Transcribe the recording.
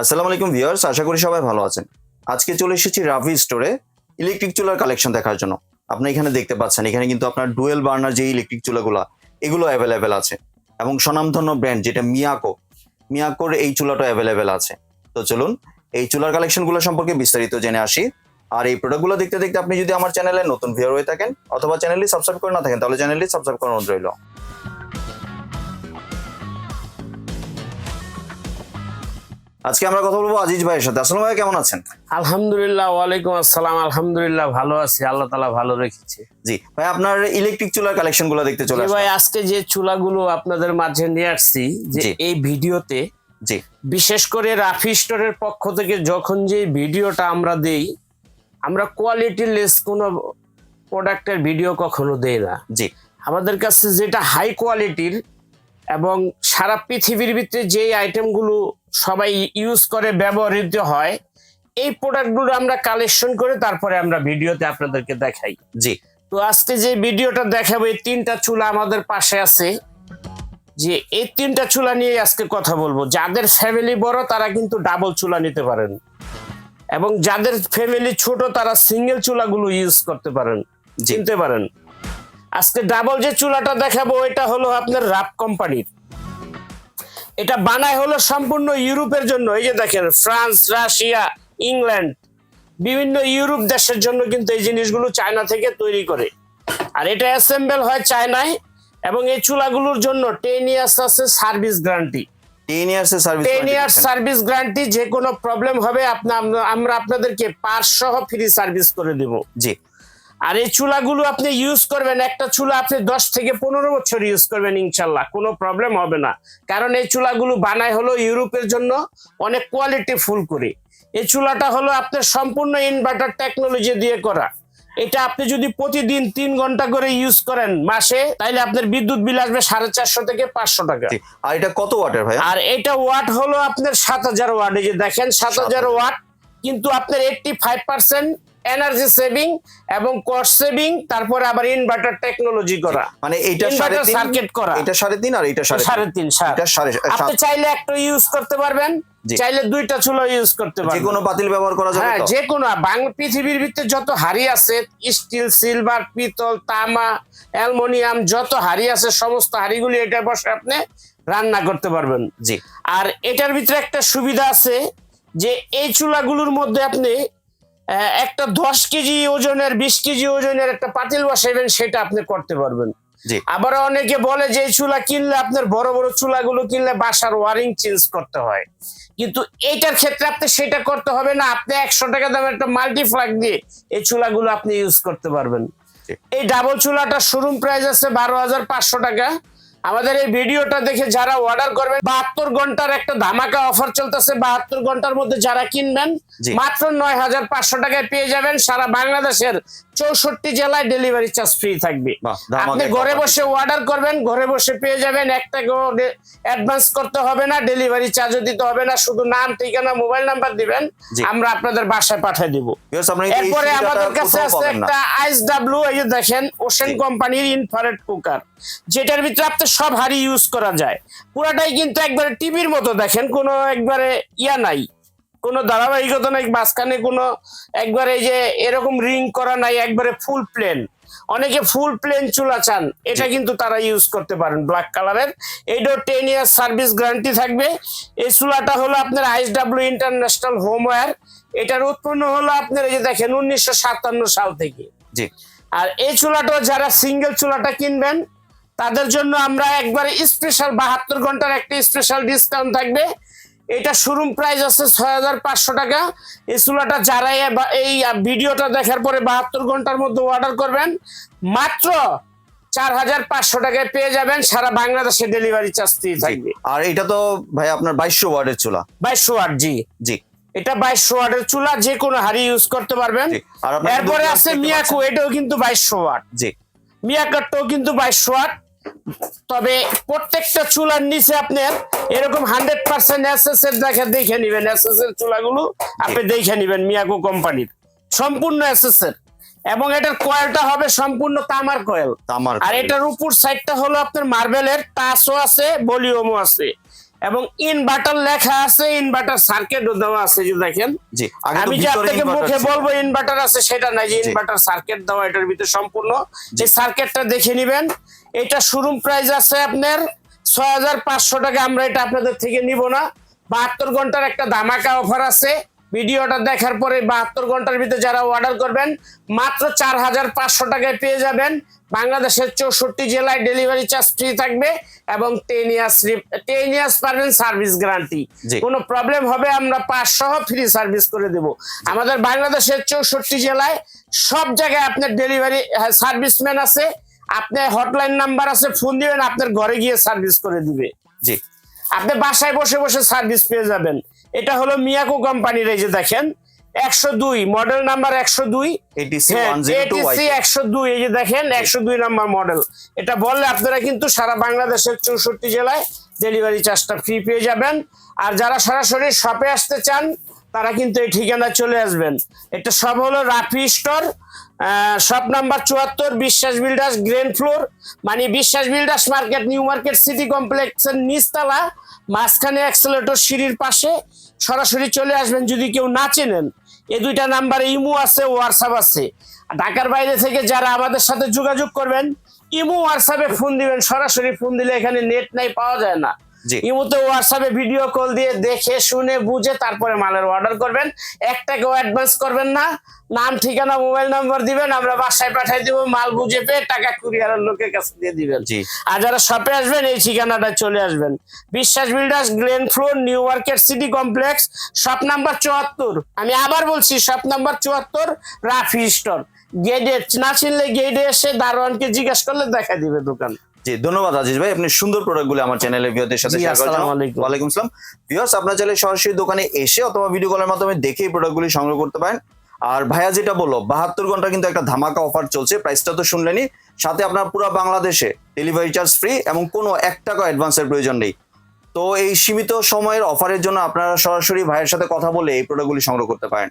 আসসালামু আলাইকুম ভিউয়ার্স, আশা করি সবাই ভালো আছেন। আজকে চলে এসেছি রাভি স্টোরে ইলেকট্রিক চুলার কালেকশন দেখার জন্য। আপনি এখানে দেখতে পাচ্ছেন, এখানে কিন্তু আপনার ডুয়েল বার্নার যে ইলেকট্রিক চুলাগুলো, এগুলো অ্যাভেলেবেল আছে। এবং স্বনামধন্য ব্র্যান্ড যেটা মিয়াকো, মিয়াকোর এই চুলাটা অ্যাভেলেবেল আছে। তো চলুন, এই চুলার কালেকশনগুলো সম্পর্কে বিস্তারিত জেনে আসি। আর এই প্রোডাক্টগুলো দেখতে দেখতে আপনি যদি আমার চ্যানেলে নতুন ভিউয়ার হয়ে থাকেন, অথবা চ্যানেলটি সাবস্ক্রাইব করে না থাকেন, তাহলে চ্যানেলটি সাবস্ক্রাইব করানো অনুরোধ রইল। আজকে আমরা কথা বলব আজিজ ভাইয়ের সাথে। আসসালাম ভাই কেমন আছেন? আলহামদুলিল্লাহ ওয়ালাইকুম আসসালাম। আলহামদুলিল্লাহ ভালো আছি। আল্লাহ তালা ভালো রেখেছে। জি ভাই আপনার ইলেকট্রিক চুলার কালেকশনগুলো দেখতে চলে ভাই আজকে যে চুলাগুলো আপনাদের মাঝে নিয়ে আসছি যে এই ভিডিওতে জি। বিশেষ করে রাফি স্টোরের পক্ষ থেকে যখন যে ভিডিওটা আমরা দেই আমরা কোয়ালিটি লেস কোনো প্রোডাক্টের ভিডিও কখনো দেই না। জি। আমাদের কাছে যেটা হাই কোয়ালিটির এবং সারা পৃথিবীর ভিতরে যেই আইটেমগুলো সবাই ইউজ করে ব্যবহৃত হয়। এই প্রোডাক্টগুলো আমরা কালেকশন করে তারপরে আমরা ভিডিওতে আপনাদেরকে দেখাই। জি। তো আজকে যে ভিডিওটা দেখাবো এই তিনটা চুলা আমাদের পাশে আছে। যে এই তিনটা চুলা নিয়ে আজকে কথা বলব। যাদের ফ্যামিলি বড় তারা কিন্তু ডাবল চুলা নিতে পারেন। এবং যাদের ফ্যামিলি ছোট তারা সিঙ্গেল চুলাগুলো ইউজ করতে পারেন। জি। চিনতে পারেন। আজকে ডাবল যে চুলাটা দেখাবো এটা হলো আপনার রাপ কোম্পানির এটা বানায় হলো সম্পূর্ণ ইউরোপের জন্য। এই যে দেখেন ফ্রান্স রাশিয়া ইংল্যান্ড বিভিন্ন ইউরোপ দেশের জন্য কিন্তু এই জিনিসগুলো চায়না থেকে তৈরি করে। আর এটা অ্যাসেম্বল হয় চায়নায় এবং এই চুলাগুলোর জন্য টেন ইয়ার্স আছে service guarantee. Ten years service ten years service guarantee যে কোনো প্রবলেম হবে আপনা আমরা আপনাদেরকে পার সহ ফ্রি সার্ভিস করে দেবো। জি। আর এই চুলাগুলো আপনি ইউজ করবেন একটা চুলা আপনি দশ থেকে পনেরো বছর ইউজ করবেন ইনশাল্লাহ কোনো প্রবলেম হবে না। কারণ এই চুলাগুলো বানায় হলো ইউরোপের জন্য অনেক কোয়ালিটি ফুল করে। এই চুলাটা হলো আপনার সম্পূর্ণ ইনভার্টার টেকনোলজি দিয়ে করা। এটা আপনি যদি প্রতিদিন তিন ঘণ্টা করে ইউজ করেন মাসে তাহলে আপনার বিদ্যুৎ বিল আসবে সাড়ে চারশো থেকে পাঁচশো টাকা। আর এটা কত ওয়াটের ভাই আর এটা ওয়াট হলো আপনার সাত হাজার ওয়াট এই যে দেখেন সাত হাজার ওয়াট কিন্তু আপনার eighty five percent energy saving এবং কস্ট সেভিং তারপরে আবার ইনভার্টার টেকনোলজি করা। মানে এইটা সাড়ে সার্কিট করা। এটা সাড়ে তিন আর এটা সাড়ে তিন। সাড়ে তিন এটা সাড়ে আপনি চাইলে একটা ইউজ করতে পারবেন। চাইলে দুইটা চুলা ইউজ করতে পারবেন। যে কোনো বাতিল ব্যবহার করা যাবে হ্যাঁ যে কোনো বাংলা পৃথিবীর ভিতরে যত হাড়ি আছে স্টিল সিলভার পিতল তামা অ্যালুমিনিয়াম যত হাড়ি আছে সমস্ত হাড়িগুলি এটা বসে আপনি রান্না করতে পারবেন। জি। আর এটার ভিতরে একটা সুবিধা আছে যে এই চুলাগুলোর মধ্যে আপনি একটা দশ কেজি ওজনের বিশ কেজি ওজনের একটা পাতিল বসাইবেন সেটা আপনি করতে পারবেন। আবার অনেকে বলে যে চুলা কিনলে আপনার বড় বড় চুলাগুলো কিনলে বাসার ওয়ারিং চেঞ্জ করতে হয়। কিন্তু এটার ক্ষেত্রে আপনি সেটা করতে হবে না আপনি একশো টাকা দামের একটা মাল্টিফ্লাগ দিয়ে এই চুলাগুলো আপনি ইউজ করতে পারবেন। এই ডাবল চুলাটা শোরুম প্রাইস আছে বারো হাজার পাঁচশো টাকা। আমাদের এই ভিডিওটা দেখে যারা অর্ডার করবেন বাহাত্তর ঘণ্টার একটা ধামাকা অফার চলতেছে। বাহাত্তর ঘণ্টার মধ্যে যারা কিনবেন মাত্র নয় হাজার পাঁচশো টাকায় পেয়ে যাবেন। সারা বাংলাদেশের চৌষট্টি জেলায় ডেলিভারি চার্জ ফ্রি থাকবে। আপনি ঘরে বসে অর্ডার করবেন ঘরে বসে পেয়ে যাবেন। একটা অ্যাডভান্স করতে হবে না ডেলিভারি চার্জও দিতে হবে না। শুধু নাম ঠিকানা মোবাইল নাম্বার দিবেন আমরা আপনাদের বাসায় পাঠিয়ে দিব। এরপরে আমাদের কাছে আছে একটা আইস ডাব্লু এই দেখেন ওশেন। কোম্পানির ইনফ্রারেড কুকার যেটার ভিতরে আপনি সব হাড়ি ইউজ করা যায়। পুরাটাই কিন্তু একবারে টিভির মতো দেখেন কোনো একবারে ইয়া নাই। কোনো ধারাবাহিকতা নাই মাঝখানে কোনো একবারে এই যে এরকম রিং করা নাই একবারে ফুল প্লেন অনেকে ফুল প্লেন চুলা চান এটা কিন্তু তারা ইউজ করতে পারেন ব্ল্যাক কালারের এইটাও টেন ইয়ার সার্ভিস গ্যারান্টি থাকবে। এই চুলাটা হলো আপনার আইস ডাব্লিউ ইন্টারন্যাশনাল হোমওয়্যার এটার উৎপন্ন হলো আপনার এই যে দেখেন উনিশশো সাতান্ন সাল থেকে। জি। আর এই চুলাটা যারা সিঙ্গেল চুলাটা কিনবেন তাদের জন্য আমরা একবারে স্পেশাল বাহাত্তর ঘণ্টার একটা স্পেশাল ডিসকাউন্ট থাকবে। এটা শোরুম প্রাইস আছে ছয় হাজার পাঁচশো টাকা। এই চুলাটা যারা এই ভিডিওটা দেখার পরে বাহাত্তর ঘণ্টার মধ্যে অর্ডার করবেন। মাত্র চার হাজার পাঁচশো টাকায় পেয়ে যাবেন সারা বাংলাদেশে ডেলিভারি চার্জ জি। থাকবে। আর এটা তো ভাই আপনার বাইশশো ওয়ার্ডের চুলা। বাইশশো ওয়াট জি। জি। এটা বাইশশো ওয়াটের চুলা যে কোনো হাড়ি ইউজ করতে পারবেন। এরপরে আছে মিয়াকু এটাও কিন্তু বাইশশো ওয়াট। জি। মিয়াকারটাও কিন্তু বাইশশো ওয়াট। তবে প্রত্যেকটা চুলার নিচে আপনার এরকম হান্ড্রেড পার্সেন্ট এসএস এর দেখে দেখে নিবেন। এস এর চুলাগুলো আপনি দেখে নিবেন মিয়াকো কোম্পানির। সম্পূর্ণ এসএস এর। এবং এটার কয়েলটা হবে সম্পূর্ণ তামার কয়েল তামার আর এটার উপর সাইডটা হলো আপনার মার্বেলের টাচও আছে ভলিউমও আছে। এবং ইনভার্টার লেখা আছে ইনভার্টার সার্কিটও দেওয়া আছে যে দেখেন। জি আমি যে আপনাকে মুখে বলব ইনভার্টার আছে সেটা নাই যে ইনভার্টার সার্কিট দেওয়া এটার ভিতরে সম্পূর্ণ। যে সার্কিটটা দেখে নেবেন। এটা শোরুম প্রাইস আছে আপনার ছয় হাজার পাঁচশো টাকা আমরা এটা আপনাদের থেকে নিব না। বাহাত্তর ঘণ্টার একটা ধামাকা অফার আছে। ভিডিওটা দেখার পরে বাহাত্তর ঘণ্টার ভিতরে যারা অর্ডার করবেন মাত্র চার হাজার পাঁচশো টাকায় পেয়ে যাবেন। বাংলাদেশের চৌষট্টি জেলায় ডেলিভারি চার্জ ফ্রি থাকবে এবং টেন ইয়ার্স টেন ইয়ার্স পারবেন সার্ভিস গ্যারান্টি। কোনো প্রবলেম হবে আমরা পাঁচ সহ ফ্রি সার্ভিস করে দেব। আমাদের বাংলাদেশের চৌষট্টি জেলায় সব জায়গায় আপনার ডেলিভারি সার্ভিসম্যান আছে। আপনার হটলাইন নাম্বার আছে ফোন দিবেন আপনার ঘরে গিয়ে সার্ভিস করে দিবে। জি। আপনি বাসায় বসে বসে সার্ভিস পেয়ে যাবেন। এটা হলো মিয়াকো কোম্পানির এই যে দেখেন একশো দুই মডেল নাম্বার একশো দুই। হ্যাঁ, একশো দুই এই যে দেখেন একশো দুই নাম্বার মডেল এটা বললে আপনারা কিন্তু সারা বাংলাদেশের চৌষট্টি জেলায় ডেলিভারি চার্জটা ফ্রি পেয়ে যাবেন। আর যারা সরাসরি শপে আসতে চান তারা কিন্তু এই ঠিকানায় চলে আসবেন। এটা সব হলো রাফি স্টোর সব নাম্বার চুয়াত্তর, বিশ্বাস বিল্ডার্স গ্রেন ফ্লোর মানে Biswas builders market, new market city কমপ্লেক্সের নিচতলা, মাঝখানে অ্যাক্সেলেটর সিঁড়ির পাশে। সরাসরি চলে আসবেন যদি কেউ না চেনেন। এই দুইটা নাম্বারে ইমো আছে, হোয়াটসঅ্যাপ আছে। ঢাকার বাইরে থেকে যারা আমাদের সাথে যোগাযোগ করবেন, ইমো, হোয়াটসঅ্যাপে ফোন দিবেন। সরাসরি ফোন দিলে এখানে নেট নাই, পাওয়া যায় না। ইমোতে হোয়াটসঅ্যাপে ভিডিও কল দিয়ে দেখে শুনে বুঝে তারপরে মালের অর্ডার করবেন। এক টাকাও অ্যাডভান্স করবেন না। নাম ঠিকানা মোবাইল নাম্বার দিবেন আমরা বাসায় পাঠিয়ে দিব মাল বুঝে পেয়ে টাকা কুরিয়ারের লোকের কাছে দিয়ে দিবেন। আর যারা শপে আসবেন এই ঠিকানাটা চলে আসবেন। Biswas builders glen floor new market city complex shop number চুয়াত্তর। আমি আবার বলছি শপ নাম্বার চুয়াত্তর রাফি স্টোর গেটে না চিনলে গেটে এসে দারোয়ানকে জিজ্ঞেস করলে দেখা দিবে দোকান। জি ধন্যবাদ আজিজ ভাই। আপনি সুন্দর প্রোডাক্টগুলো আমার চ্যানেলের ভিউদের সাথে শেয়ার করার জন্য। ওয়ালাইকুম আসসালাম। ভিউয়ার্স আপনার চাইলে সরাসরি দোকানে এসে অথবা ভিডিও কলের মাধ্যমে দেখে এই প্রোডাক্টগুলি সংগ্রহ করতে পারেন। আর ভাইয়া যেটা বলল বাহাত্তর ঘণ্টা কিন্তু একটা ধামাকা অফার চলছে। প্রাইসটা তো শুনলেনই। সাথে আপনার পুরো বাংলাদেশে ডেলিভারি চার্জ ফ্রি এবং কোনো এক টাকা অ্যাডভান্সের প্রয়োজন নেই। তো এই সীমিত সময়ের অফারের জন্য আপনারা সরাসরি ভাইয়ের সাথে কথা বলে এই প্রোডাক্টগুলি সংগ্রহ করতে পারেন।